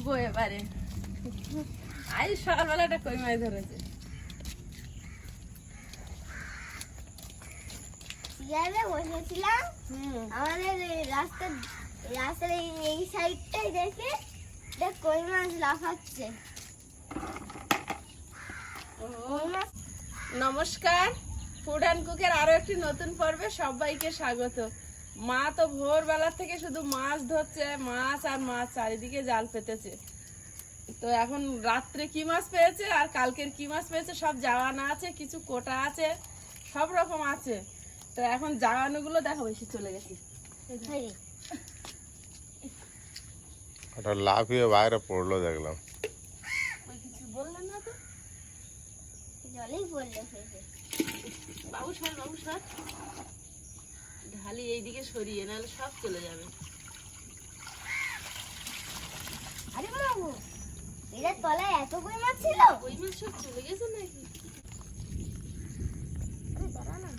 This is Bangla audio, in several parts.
উঠবো এবারে আজ সকালবেলা একটা কই মাছ ধরেছে? চেয়ারে বসেছিলাম। আমাদের রাস্তার রাস্তার এই সাইডটাই দেখে দেখ কই মাছ লাফাচ্ছে। নমস্কার। ফুড অ্যান্ড কুকের আরও একটি নতুন পর্বে সবাইকে স্বাগত। মা তো ভোরবেলা থেকে শুধু মাছ ধরছে মাছ আর মাছ চারিদিকে জাল পেতেছে। তো এখন রাত্রে কি মাছ পেয়েছে আর কালকের কি মাছ পেয়েছে সব জাওয়ানা আছে কিছু কোটা আছে সব রকম আছে। তো এখন জাওয়ানোগুলো দেখো বেশি চলে গেছি। ওটা লাফিয়ে বাইরে পড়ল দেখলাম। কিছু বললেন না তো? জলেই পড়লে বাবু সর বাবু সর। ঢালি এইদিকে সরিয়ে নাহলে সব চলে যাবে। আরে বাবু তলায় এত কই মাছ ছিল? ওই মাছ সব চলে গেছে নাকি? আরে দাঁড়া না।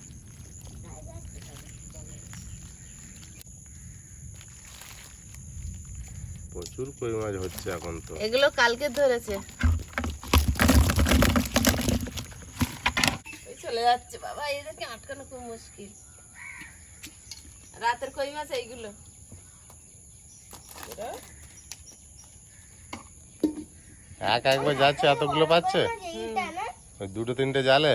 প্রচুর কই মাছ হচ্ছে এখন তো। এগুলো কালকে ধরেছে। ওই চলে যাচ্ছে বাবা এদেরকে আটকানো খুব মুশকিল। রাতের কই মাছ এইগুলো? এক একবার যাচ্ছে এতগুলো পাচ্ছে? না দুটো তিনটে জালে?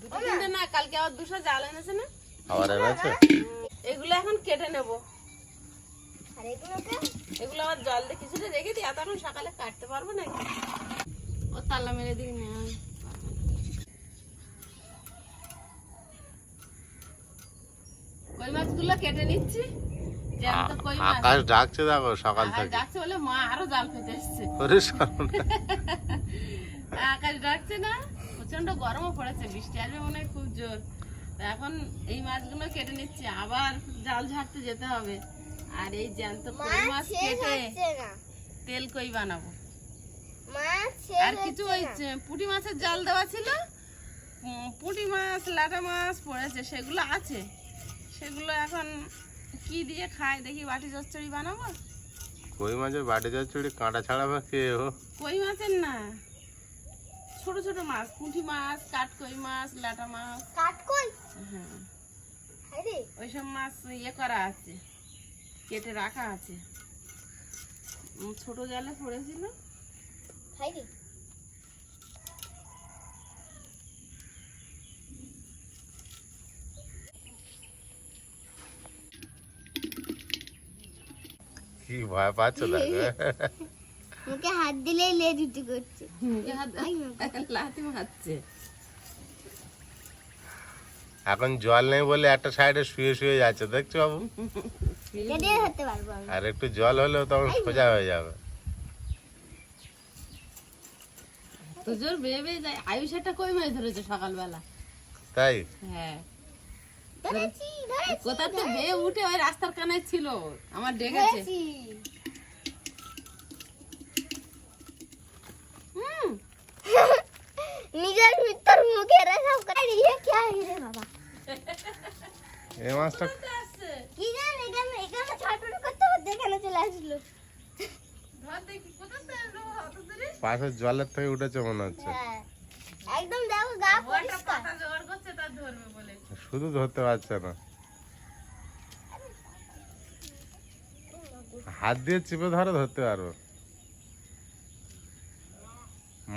দুটো তিনটে না কালকে আবার দুশো জাল এনেছে না? আবার এনেছে? এগুলো এখন কেটে নেব। আর এগুলোকে? এগুলো আবার জল দিয়ে কিছুটা রেখে দিই এত এখন সকালে কাটতে পারব না ও তাল্লা মেরে দিই না। কই মাছগুলো কেটে নিচ্ছি। জ্যান্ত কই মাছ আকাশ ডাকছে দেখো সকাল থেকে। ডাকছে বলে মা আরও জাল পেতে এসছে। ওরে আকাশ ডাকছে না প্রচণ্ড গরমও পড়েছে বৃষ্টি আসবে মনে হয় খুব জোর। এখন এই মাছগুলো কেটে নিচ্ছি আবার জাল ঝাড়তে যেতে হবে। আর এই জ্যান্ত কই মাছ কেটে তেল কই বানাবো। আর কিছু ওই পুঁটি মাছের জাল দেওয়া ছিল পুঁটি মাছ লাটা মাছ পড়েছে সেগুলো আছে। সেগুলো এখন কি দিয়ে খায়? দেখি বাটি চচ্চড়ি বানাবো? কই মাছের বাটি চচ্চড়ি? কাঁটা ছাড়া বা কে ও? কই মাছের না? ছোট ছোট মাছ পুঁটি মাছ কাঠ কই মাছ লাটা মাছ। কাঠকই? হ্যাঁ। আরে ওইসব মাছ ইয়ে করা আছে কেটে রাখা আছে। ছোট জালে পড়েছিল। হাইরে কি ভয় পাচ্ছ দেখো মুখে হাত দিলেই লেজ উঠে করছে। লাথি মারছে এখন জল নেই বলে একটা সাইডে শুয়ে শুয়ে যাচ্ছে দেখছ বাবু? আর একটু জল হলেও তখন সোজা হয়ে যাবে। তো জোর বেয়ে বেয়ে যায়। আয়ুষ একটা কই মাছ ধরেছে সকালবেলা? তাই? হ্যাঁ। কোথা তো বেয়ে উঠে ওই রাস্তার কানায় ছিল আমার ডেকেছে। নিজের পাশের জলের থেকে উঠেছে মনে হচ্ছে। একদম দেখো গা পরিষ্কার। করছে তার ধরবে বলে। শুধু ধরতে পারছে না। হাত দিয়ে চেপে ধরো ধরতে পারব।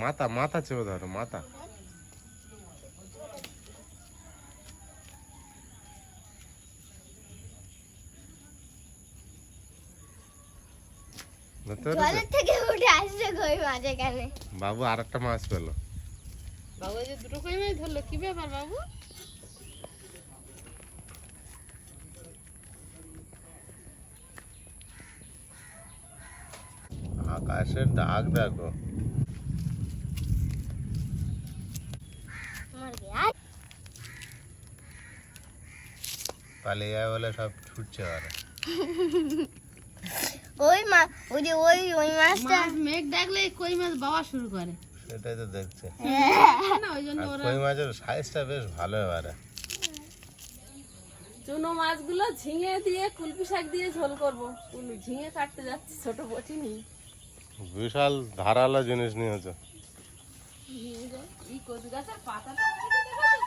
মাথা মাথা চেপে ধরো মাথা। ধরতে পেরেছ? জলের থেকে উঠে আসছে কই মাছ এখানে বাবু আর একটা মাছ পেল। বাবু যে দুটো কই মাছ ধরলো? কি ব্যাপার বাবু? আকাশের ডাক দেখো। পালিয়ে যাবে বলে সব ছুটছে আর। ওই মা ওই যে ওই ওই মাছটা। মেঘ ডাকলে কই মাছ বাবা শুরু করে। সেটাই তো দেখছে। না ওই জন্য ওরা কই মাছের সাইজটা বেশ ভালো এবারে। চুনো মাছগুলো ঝিঙে দিয়ে কুলপি শাক দিয়ে ঝোল করব। কুল- ঝিঙে কাটতে যাচ্ছি ছোট বটি নি বিশাল ধারালো জিনিস নিয়েছে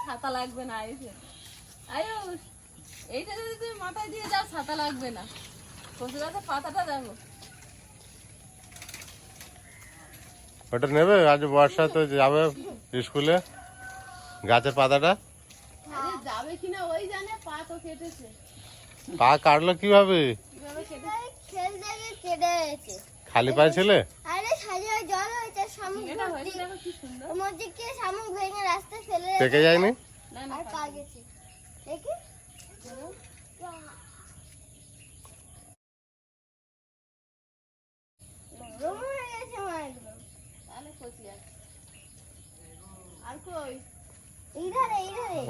ছাতা লাগবে না এসে আয়ুষ এইটা যদি তুমি মাথায় দিয়ে যাও ছাতা লাগবে না। কচু গাছের পাতাটা দেখো। ওটা নেবে? আজ বর্ষা তো যাবে স্কুলে। গাছের পাতাটা? যাবে কিনা ওই জানে পা তো কেটেছে। পা কাটলো কীভাবে? কীভাবে খেলতে কেটে গেছে। খালি পায়ে ছিলে? আরে সাজে জল হয়েছে শামুক এটা ভর্তি। হয়েছে দেখো কি সুন্দর। ওর মধ্যে কি শামুক ভেঙে রাস্তায় যায়নি?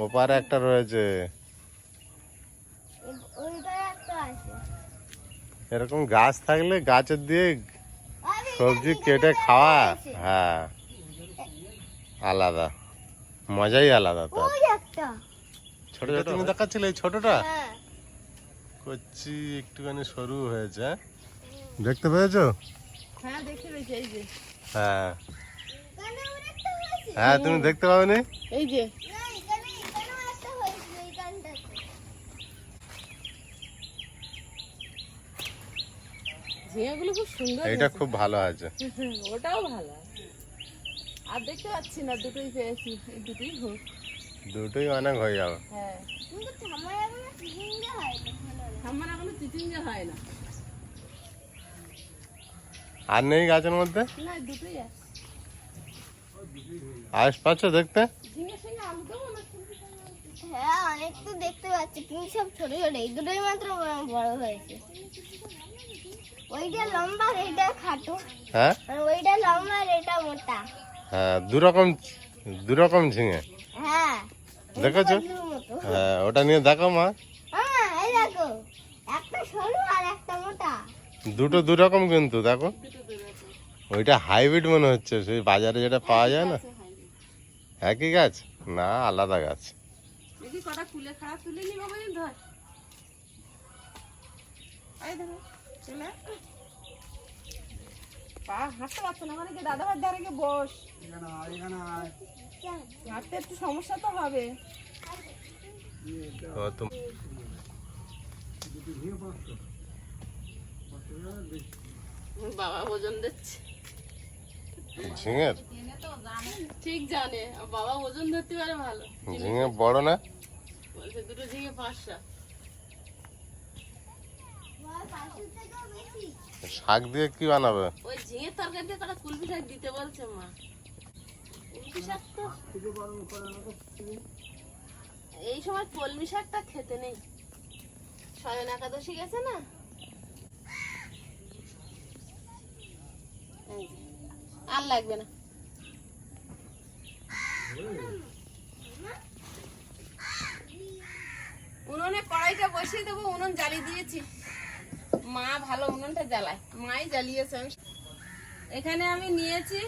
ওপারে একটা রয়েছে। এরকম গাছ থাকলে গাছের দিয়ে সবজি কেটে খাওয়া? হ্যাঁ। আলাদা। মজাই আলাদা তার। ছোট ছোট? তুমি দেখাচ্ছিলে এই ছোটটা? হ্যাঁ। কচ্ছি একটুখানি সরু হয়েছে হ্যাঁ? দেখতে পেয়েছ? হ্যাঁ দেখতে পেয়েছি এই যে। হ্যাঁ। হয়েছে। হ্যাঁ তুমি দেখতে পাওনি? এই যে না এখানে এখানেও একটা হয়েছিল এইখানটাতে ঝিঙেগুলো খুব সুন্দর এইটা খুব ভালো আছে। ওটাও ভালো আর দেখতে পাচ্ছি না দুটোই পেয়েছি দুটোই হোক। দুটোই অনেক হয়ে যাবে। হ্যাঁ। আমার এখনও চিচিঙ্গা হয় না আর নেই গাছের মধ্যে? না দুটোই আছে। আয়স পাচ্ছ দেখতে? ঝিঙের সঙ্গে আলু দেবো না? হ্যাঁ অনেক তো দেখতে পাচ্ছি কিন্তু সব ছোট ছোট এই দুটোই মাত্র বড় বড় হয়েছে। ওইটা লম্বা আর খাটো। হ্যাঁ? ওইটা লম্বা এটা মোটা। হ্যাঁ দুরকম দুরকম ঝিঙে। হ্যাঁ দেখেছ? হ্যাঁ ওটা নিয়ে দেখো মা। হ্যাঁ এই দেখো একটা সরু আর একটা মোটা। দুটো দুরকম কিন্তু দেখো। ওইটা হাইব্রিড মনে হচ্ছে সেই বাজারে যেটা পাওয়া যায় না। একই গাছ? না আলাদা গাছ। দেখি কটা কুলে খারাপ তুলে নি বাবা ধর। এই দেখো। পা হাঁটতে পারছ না মানে কি দাদা ভাই ধারে গিয়ে বস। হাঁটতে একটু সমস্যা তো হবে। বাবা ওজন দিচ্ছে। ঝিঙের ঠিক জানে বাবা ওজন ধরতে পারে ভালো। ঝিঙে বড় না? বলছে দুটো ঝিঙে পাঁচটা। শাক দিয়ে কি বানাবে? ওই ঝিঙের তরকারি দিয়ে কটা কুলপি শাক দিতে বলছে মা। কুলপি শাক তো এই সময় কলমি শাকটা খেতে নেই। একাদশী গেছে না? আর লাগবে না। উনুনে কড়াইটা বসিয়ে দেবো, উনুন জ্বালিয়ে দিয়েছি। মা ভালো উনুনটা জ্বালায়। মাই জ্বালিয়েছে। এখানে আমি নিয়েছি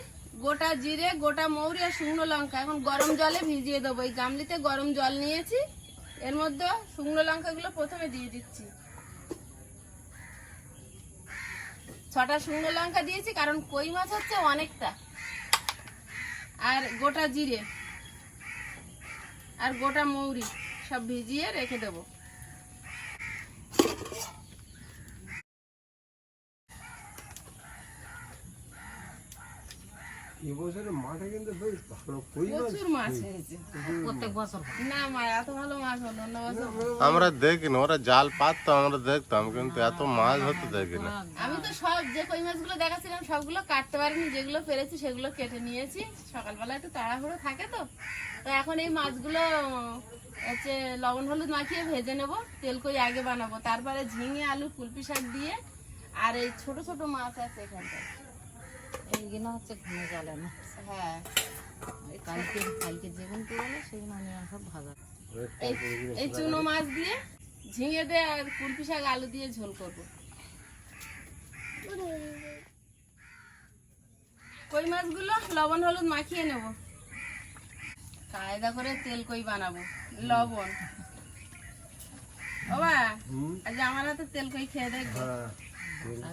গোটা জিরে, গোটা মৌরি আর শুকনো লঙ্কা। এখন গরম জলে ভিজিয়ে দেবো। এই গামলিতে গরম জল নিয়েছি। এর মধ্যে শুকনো লঙ্কাগুলো প্রথমে দিয়ে দিচ্ছি। ছটা শুকনো লঙ্কা দিয়েছি, কারণ কই মাছ হচ্ছে অনেকটা। আর গোটা জিরে আর গোটা মৌরি সব ভিজিয়ে রেখে দেবো। এবছরে মাঠে কিন্তু বেশ ভালো প্রচুর মাছ হয়েছে। প্রত্যেক বছর না মা এত ভালো মাছ হলো আমরা দেখিনি ওরা জাল পাততো আমরা দেখতাম কিন্তু এত মাছ হতে দেখিনি। আমি তো সব যে কই মাছগুলো দেখাচ্ছিলাম সবগুলো কাটতে পারিনি। যেগুলো পেরেছি সেগুলো কেটে নিয়েছি। সকালবেলা একটু তাড়াহুড়ো থাকে তো। তো এখন এই মাছগুলো হচ্ছে লবণ হলুদ মাখিয়ে ভেজে নেব তেল কই আগে বানাবো। তারপরে ঝিঙে আলু কুলপি শাক দিয়ে আর এই ছোট ছোট মাছ আছে এখানটায়। এইগুলো হচ্ছে জলে না। হ্যাঁ। কালকে কালকে যেগুন পেরোলো সেগুলো আমি সব ভাজা। এই চুনো মাছ দিয়ে ঝিঙে দিয়ে আর কুলপি শাক আলু দিয়ে ঝোল করব। কই মাছগুলো? লবণ হলুদ মাখিয়ে নেব। কায়দা করে তেল কই বানাবো? লবণ। বাবা আজ আমার হাতে তেল কই খেয়ে দেখব? হ্যাঁ।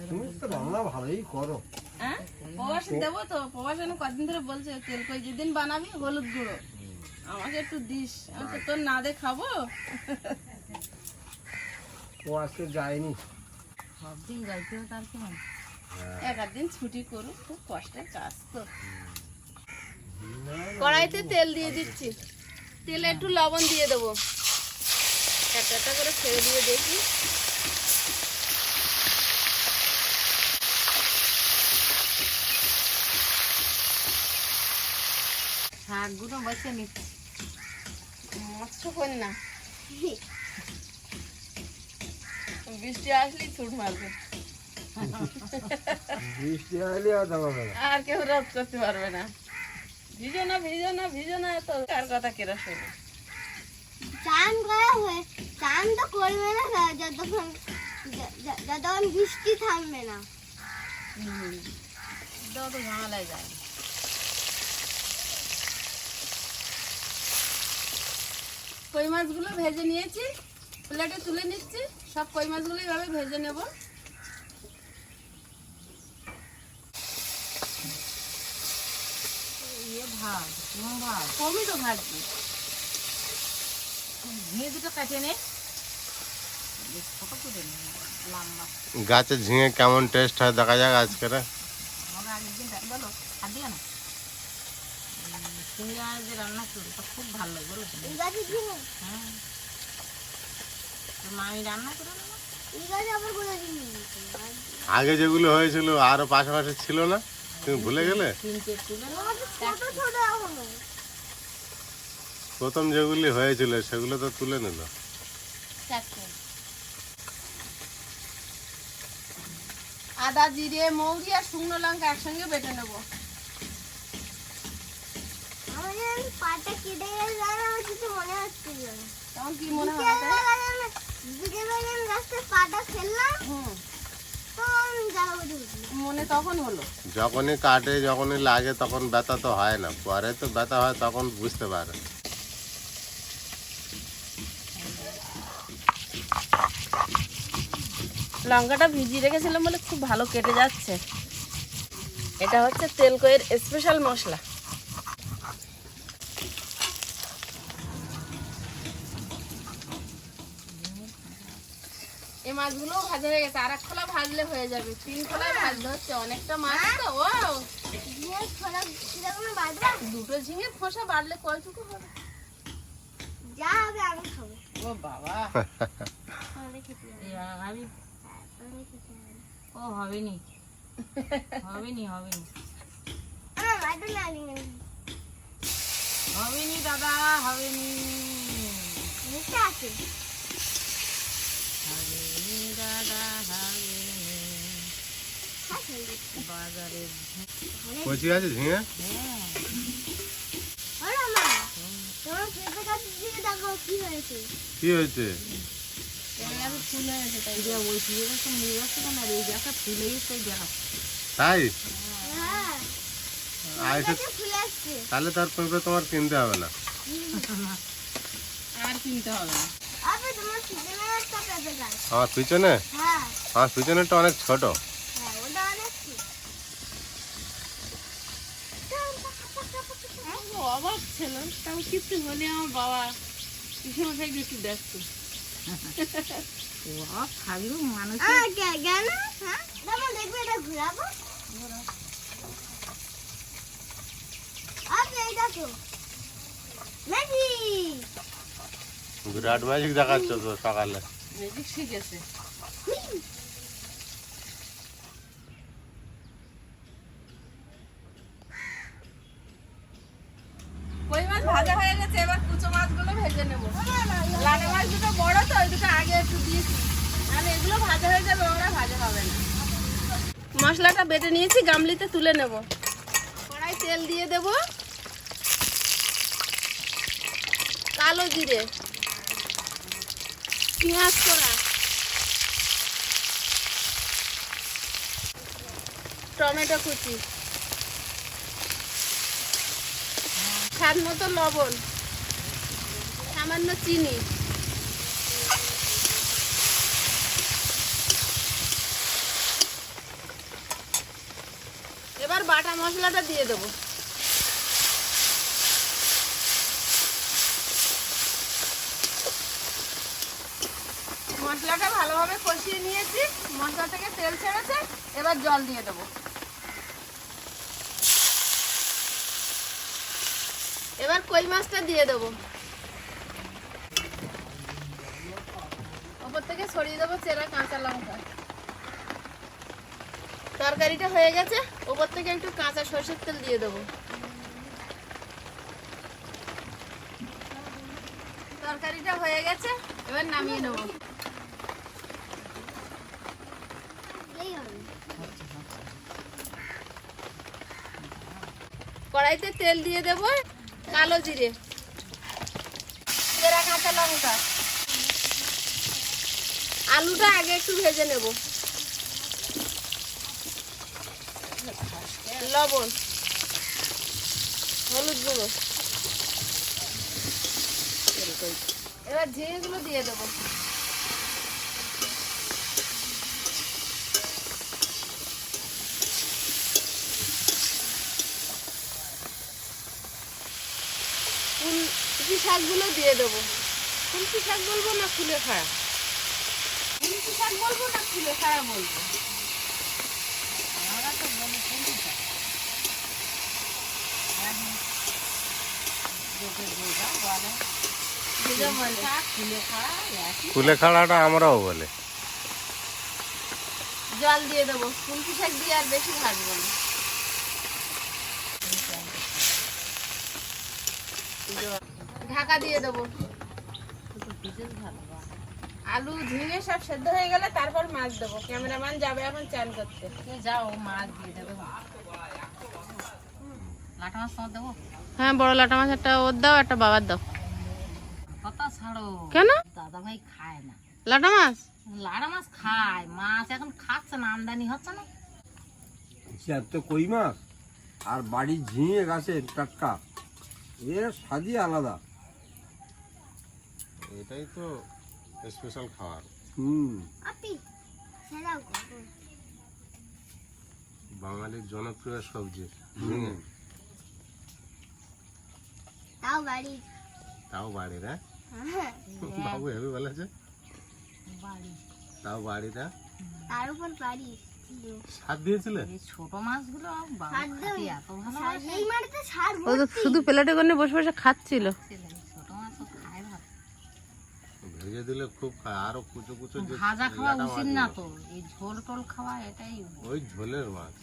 তুমি তো রান্না ভালোই করো। হ্যাঁ? দেবো তো। প্রবাসে কদিন ধরে বলছে তেল কই যেদিন বানাবি হলুদ গুঁড়ো। আমাকে একটু দিস। আমি তো তোর না দে খাব। ও আজকে যায়নি সব দিন যাইতে হবে তার কি হয়। এক আধ দিন ছুটি করুক খুব কষ্টের কাজ তো। কড়াইতে তেল দিয়ে দিচ্ছি। তেলে একটু লবণ দিয়ে দেবো। একটা একটা করে ছেড়ে দিয়ে দেখি। শাকগুলো বসে নিতে মৎস্য কন্যা বৃষ্টি আসলেই ছুট মারবে। বৃষ্টি আর কেউ রোধ করতে পারবে না। ভিজো না ভিজো না ভিজো না তো কার কথা কেরা শোনে? চান করা হয়ে চান তো করবে না যতক্ষণ যতক্ষণ বৃষ্টি থামবে না। দাও তো ঝামেলায় যায়। কই মাছগুলো ভেজে নিয়েছি। প্লেটে তুলে নিচ্ছি। সব কই মাছগুলো এইভাবে ভেজে নেব। ইয়ে ভাত কোন কমই তো ঝিঙে দুটো কাটে নে। গাছের ঝিঙে কেমন টেস্ট হয়? দেখা যাক আজকে রে। আগের দিন বলো আর দিও না। রান্না করল খুব ভালো হয়? মা আমি রান্না করে। আগে যেগুলো হয়েছিল আরও পাশাপাশি ছিল না? তুমি ভুলে গেলে? প্রথম যেগুলি হয়েছিল সেগুলো তো তুলে নিল। আদা জিরে মৌরি আর শুকনো লঙ্কা একসঙ্গে বেটে নেব। পাটা কেটে আমার কিছু মনে না। তখন কি মনে বিকেলবেলা পাটা ফেললাম মনে যখনই কাটে যখনই লাগে তখন ব্যথা তো হয় না। পরে তো ব্যথা হয় তখন বুঝতে পারে। লঙ্কাটা ভিজিয়ে রেখেছিলাম বলে খুব ভালো কেটে যাচ্ছে। এটা হচ্ছে তেলকইয়ের স্পেশাল মশলা এই মাছগুলো ভাজা হয়ে গেছে। আর এক খোলা ভাজলে হয়ে যাবে। তিন খোলায় ভাজতে হচ্ছে অনেকটা মাছ তো ও দুটো ঝিঙে খোসা বাড়লে কয়টুকু হবে? যা হবে আমি খাব। ও বাবা। আমাদের খেতে হবে। এই আমি আমাদের খেতে হবে। ও হবে নি হবে নি হবে নি আমার মাটা না নিয়ে হবে নি দাদা হবে নি মিশে আছে হবে নি দাদা হবে নি খা খেলবি। বাজারে কচি আছে ঝিঙে? হ্যাঁ কি হয়েছে? তাই? হ্যাঁ তাহলে তার পেঁপে তোমার কিনতে হবে না। আর কিনতে হবে না। আমার পিছনে? আমার পিছনেরটা অনেক ছোট। হ্যাঁ অবাক ছিলাম তাও কিছু হলে আমার বাবা একটু দেখতো। মানুষ। হ্যাঁ তারপর দেখবে এটা ঘোরাবো? আচ্ছা এই দেখো। ম্যাজিক বিরাট ম্যাজিক দেখাচ্ছ তো সকালে। ম্যাজিক শিখেছে কই মাছ ভাজা হয়ে গেছে এবার কুচো মাছগুলো ভেজে নেব লাটা মাছ দুটো বড় তো ওই দুটো আগে একটু দিয়েছি তাহলে এগুলো ভাজা হয়ে যাবে ওরা ভাজা হবে না মশলাটা বেটে নিয়েছি গামলিতে তুলে নেব। কড়াই তেল দিয়ে দেব। কালো জিরে। পেঁয়াজ করা টমেটো কুচি। স্বাদ মতো লবণ। সামান্য চিনি। মশলাটা দিয়ে দেবো। মশলাটা ভালোভাবে কষিয়ে নিয়েছি। মশলা থেকে তেল ছেড়েছে, এবার জল দিয়ে দেবো। এবার কই মাছটা দিয়ে দেবো। ওপর থেকে ছড়িয়ে দেবো চেরা কাঁচা লঙ্কা। তরকারিটা হয়ে গেছে, ওপর থেকে একটু কাঁচা সরষের তেল দিয়ে দেবো। তরকারিটা হয়ে গেছে, এবার নামিয়ে নেব। কড়াইতে তেল দিয়ে দেব, কালো জিরে কাঁচা লঙ্কা। আলুটা আগে একটু ভেজে নেব। লবণ। হলুদ গুঁড়ো। এবার ঝিঙেগুলো দিয়ে দেবো। ফুলকপি শাকগুলো দিয়ে দেবো। ফুলকপি শাক বলব না ফুলে খাড়া? ফুলকপি শাক বলব না ফুলে খাড়া বলব আমরা তো বলি ফুলকপি শাক। এখন লোকে যেটা বলে, যেটা বলে শাক, ফুলে খাওয়া একই। ফুলে খাড়াটা আমরাও বলে। জল দিয়ে দেবো ফুলকপি শাক দিয়ে আর বেশি ভাজবো না। ঢাকা দিয়ে দেবো। আলু ঝিঙে সব সেদ্ধ হয়ে গেলে তারপর মাছ দেবো। ক্যামেরাম্যান যাবে এখন চান করতে। কে যাও মাছ দিয়ে দেবে। লাটা মাছ দেবো? হ্যাঁ বড় লাটা মাছ একটা ওর দাও একটা বাবার দাও। কথা ছাড়ো। কেন? দাদা ভাই খায় না। লাটা মাছ? লাড়া মাছ খায়। মাছ এখন খাচ্ছে না আমদানি হচ্ছে না। সে তো কই মাছ? আর বাড়ির ঝিঙে গাছের টাটকা। এর স্বাদই আলাদা। এটাই তো স্পেশাল খাবার। হুম। বাঙালির জনপ্রিয় সবজি হুম। তাও বাড়ি। তাও বাড়ির হ্যাঁ হ্যাঁ। বাবু বলেছে? বাড়ি। তাও বাড়িটা তার উপর বাড়ি। সার দিয়েছিলে? ছোট মাছগুলো বাবা সার খাতে দেবে। এত ভালো এই মাটিতে সার শুধু প্লেটে করে বসে বসে খাচ্ছিল। ভেজে দিলে খুব খায়। আরও কুচো কুচো ভাজা খাওয়া উচিত না তো। এই ঝোল টোল খাওয়া এটাই ওই ঝোলের মাছ।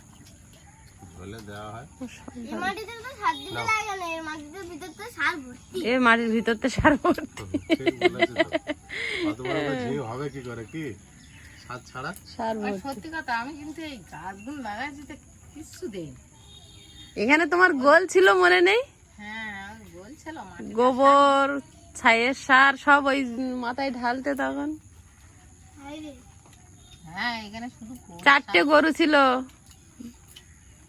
ঝোলে দেওয়া হয়। এই মাটিতে তো সার দিতে লাগে না এর মাটিতে ভিতর তো সার ভর্তি। এ মাটির ভিতর তো সার ভর্তি। কত বড় হবে কি করে কি? স্বাদ ছাড়া? সার সত্যি কথা আমি কিন্তু এই গাছগুলো লাগাইছি তো কিচ্ছু দেই এখানে তোমার গোল ছিল মনে নেই? হ্যাঁ গোবর ছাইয়ের সার সব ওই মাথায় ঢালতে তখন? হ্যাঁ এখানে শুধু চারটে গরু ছিল।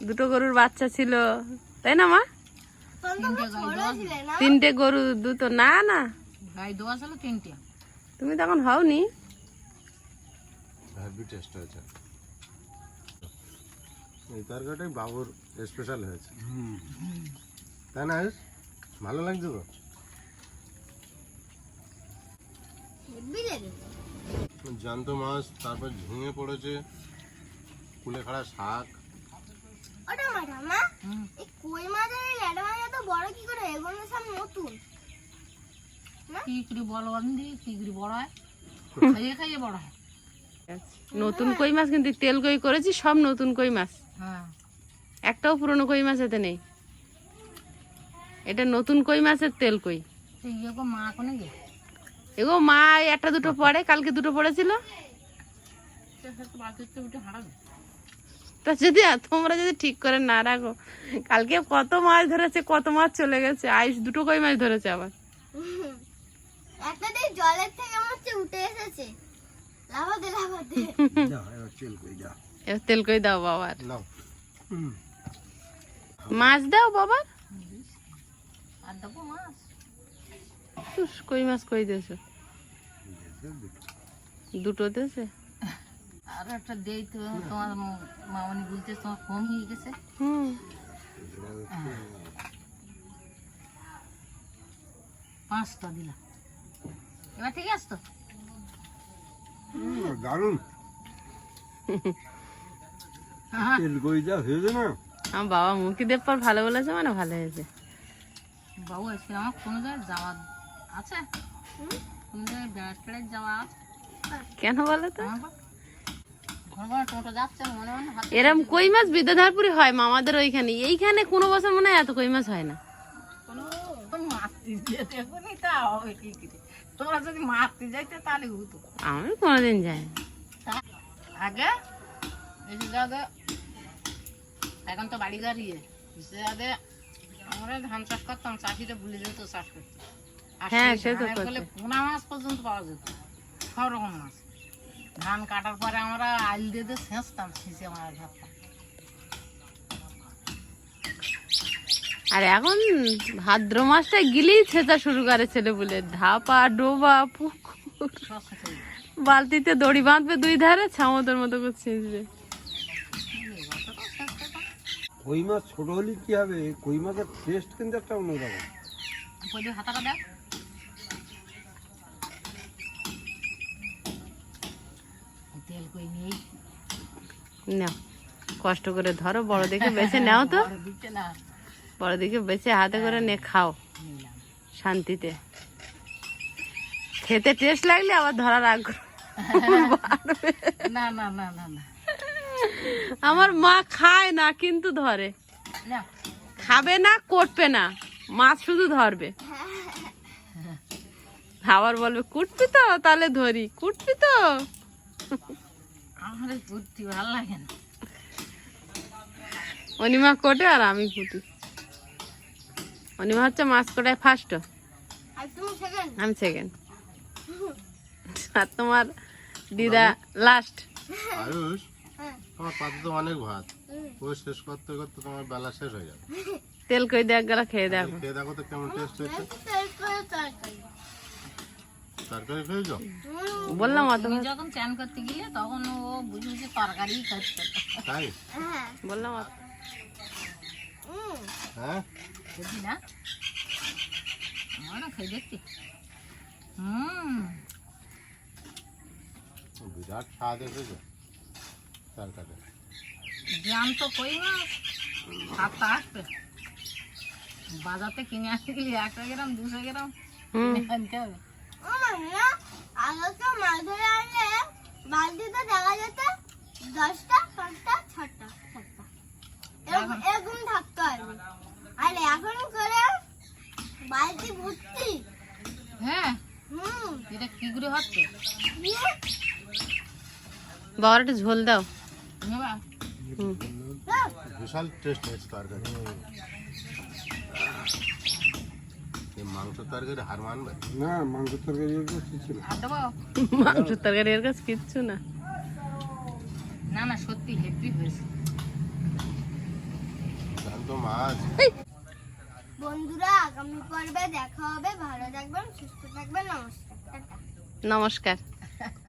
দুটো গরুর বাচ্চা ছিল। তাই না মা? তিনটে গরু দুটো না না। তুমি তখন হওনি। এই তরকারিটাই বাবুর স্পেশাল হয়েছে। তাই না ভালো লাগছে তো? জ্যান্ত মাছ তারপর ঝিঙে পড়েছে কুলেখাড়া শাক। ওটা মাঠা মা? এই কই মাছের মাছ এত বড় কি করে এগুলো সব নতুন। টিকড়ি বল বান্ধি? টিকড়ি বড় হয়? খাইয়ে খাইয়ে বড় হয়। নতুন কই মাছ কিন্তু তেল কই করেছি সব নতুন কই মাছ। হ্যাঁ। একটাও পুরনো কই মাছ এতে নেই। এটা নতুন কই মাছের তেল কই। ইয়ে গো মা কোনে গে? এগো মা একটা দুটো পড়ে কালকে দুটো পড়েছিল। হারাবে। তা যদি তোমরা যদি ঠিক করে না রাখো কালকে কত মাছ ধরেছে কত মাছ চলে গেছে আইস দুটো কই মাছ ধরেছে আবার? একটা জলের থেকে উঠে এসেছে। লাফাতে লাফাতে। তেল কই যা। এবার তেল কই দাও বাবার। মাছ দাও বাবার আর দেবো মাছ? কই মাছ কই দিয়েছ। দুটো দিয়েছে? আর একটা দেই তো তোমার মামনি বলতে তোমার কম হয়ে গেছে। হুম। পাঁচটা দিলাম। এবার ঠিক আছে তো দারুণ। হ্যাঁ তেল কই যা হয়েছে না? আমার বাবা মুখি দেব পর ভালো বলেছে মানে ভালো হয়েছে। বাবু আজকে আমার কোনো জায়গায় যাওয়া আছে? কোনো জায়গায় যাওয়া আছে? কেন বলো তো? এরম কই মাছ? বিদ্যাধরপুরে হয় মামাদের ওইখানে। এইখানে কোনো বছর মনে হয় এত কই মাছ হয় না। কোনো মারতে যেতে এখনই তা হবে কি করে তোমরা যদি মারতে যাইতে তাহলে হতো আমি কোনোদিন যাই আগে এসে যাবে এখন তো বাড়ি দাঁড়িয়ে। এসে যাবে আমরা ধান চাষ করতাম চাষিরা ভুলে যেত চাষ করতে। আর হ্যাঁ, সেই সে তো ধানের ফলে পোনা মাছ পর্যন্ত পাওয়া যেত। সব রকম মাছ। ধান কাটার পরে আমরা আইল দিয়ে দিয়ে ছেঁচতাম ছেঁচে আমরা ধরতাম আর এখন ভাদ্র মাসটা গিলেই ছেঁচা শুরু করে ছেলে বলে ধাপা ডোবা পুকুর। বালতিতে দড়ি বাঁধবে দুই ধারে ছামতের মতো করে ছিঁচবে। কই মাছ? ছোট হলে কি হবে? কই মাছের টেস্ট কিন্তু একটা অন্যরকম। হাতাটা দেখ। নাও কষ্ট করে ধরো বড় দেখে বেছে নাও তো। বড় দেখে বেছে হাতে করে নে খাও শান্তিতে। খেতে টেস্ট লাগলে আবার ধরার আগ্রহ না না না না না। আমার মা খায় না কিন্তু ধরে। খাবে না করবে না। মাছ শুধু ধরবে। আবার বলবে কুটবি তো? তাহলে ধরি। কুটবি তো? আমার কুর্তি ভালো লাগে না। অনিমা কোটে আর আমি কুটি। অনিমা হচ্ছে মাছ কোটায় ফার্স্ট আর তুমি সেকেন্ড আমি সেকেন্ড আর তোমার দিদা লাস্ট আয়ুষ হ্যাঁ। তোমার পাতে তো অনেক ভাত। ওই শেষ করতে করতে তোমার বেলা শেষ হয়ে যাবে। তেল কই দেখ গেলা খেয়ে দেখো। খেয়ে দেখো তো কেমন টেস্ট হয়েছে। তরকারি খেয়েছো? বললাম অত তুমি যখন চান করতে গেলে তখন ও বুঝে বুঝে তরকারি খাচ্ছে। তাই? বললাম অত। হ্যাঁ? বুঝলি না? আমরা খেয়ে দেখছি। হুম। বিরাট স্বাদ এসেছে তরকারি জ্যাম তো কই না সাতটা আসবে বাজাতে কিনে আনতে গেলে একটা গ্রাম দুশো গ্রাম কিনে আনতে হবে। আমার না আগে তো মাছ ধরে আনলে বালতিতে দেখা যেত দশটা পাঁচটা ছটা সাতটা। এরকম এরকম থাকতে হবে আর এখন করে বালতি ভর্তি। হ্যাঁ? হুম। এটা কি করে হচ্ছে? দিয়ে ঝোল দাও। হুম। বিশাল টেস্ট হয়েছে তরকারি মাংস তরকারি হার মানবে? না মাংস তরকারি এর কাছে ছিল আর মাংস তরকারি এর কাছে কিচ্ছু না। না না সত্যি হেভি হয়েছে। জানতো মাছ। বন্ধুরা আগামী পর্বে দেখা হবে। ভালো থাকবেন সুস্থ থাকবেন। নমস্কার। নমস্কার।